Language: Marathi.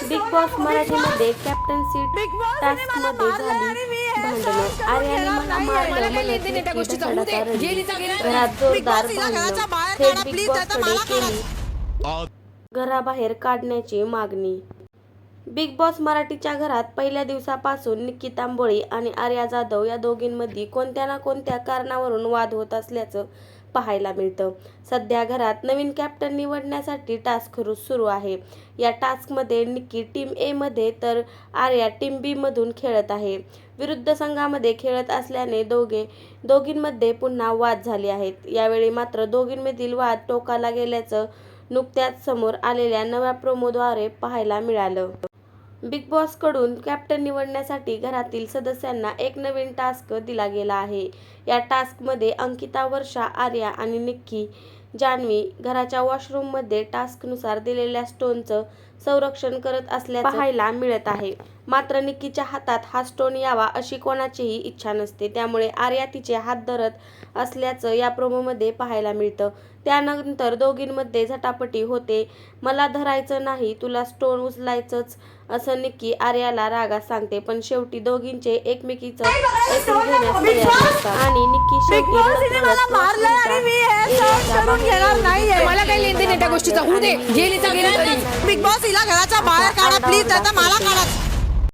बिग बॉस मराठीमध्ये कॅप्टन सीट टास्कमध्ये झाली भांडणं. आर्याने मला मारलं म्हणत निक्की ढसाळाचा रडली. घरात जोरदार भांडणं. थेट बिग बॉसकडे केली. घराबाहेर काढण्याची मागणी. बिग बॉस मराठीच्या घरात पहिल्या दिवसापासून निक्की तांबोळी आणि आर्या जाधव या दोघींमध्ये कोणत्या ना कोणत्या कारणावरून वाद होत असल्याचं पाहायला मिळतं. सध्या घरात नवीन कॅप्टन निवडण्यासाठी टास्क सुरू आहे. या टास्कमध्ये निक्की टीम एमध्ये तर आर्या टीम बीमधून खेळत आहे. विरुद्ध संघामध्ये खेळत असल्याने दोघे दोघींमध्ये पुन्हा वाद झाले आहेत. यावेळी मात्र दोघींमधील वाद टोकाला गेल्याचं नुकत्याच समोर आलेल्या नव्या प्रोमोद्वारे पाहायला मिळालं. बिग बॉसकडून कॅप्टन निवडण्यासाठी घरातील सदस्यांना एक नवीन टास्क दिला गेला आहे. या टास्कमध्ये अंकिता वर्षा आर्या आणि निक्की जान्हवी घराच्या वॉशरूममध्ये टास्कनुसार दिलेल्या स्टोनचं संरक्षण करत असल्याचं पाहायला मिळत आहे. मात्र निक्कीच्या हातात हा स्टोन यावा अशी कोणाचीही इच्छा नसते. त्यामुळे आर्या तिचे हात धरत असल्याचं या प्रोमोमध्ये पाहायला मिळतं. त्यानंतर दोघींमध्ये झटापटी होते. मला धरायचं नाही तुला स्टोन उचलायचंच असं निक्की आर्याला रागात सांगते. पण शेवटी दोघींचे एकमेकीचं ऐकून घेण्यास तयार आणि निक्की शेवटी एरियाच्या बाहेर येऊन मला काही लेनदेन आहे त्या गोष्टीचा? होऊ दे. गेली तर गेली तरी बिग बॉस हिला घराच्या बाहेर काढा प्लीज आता मला काढा.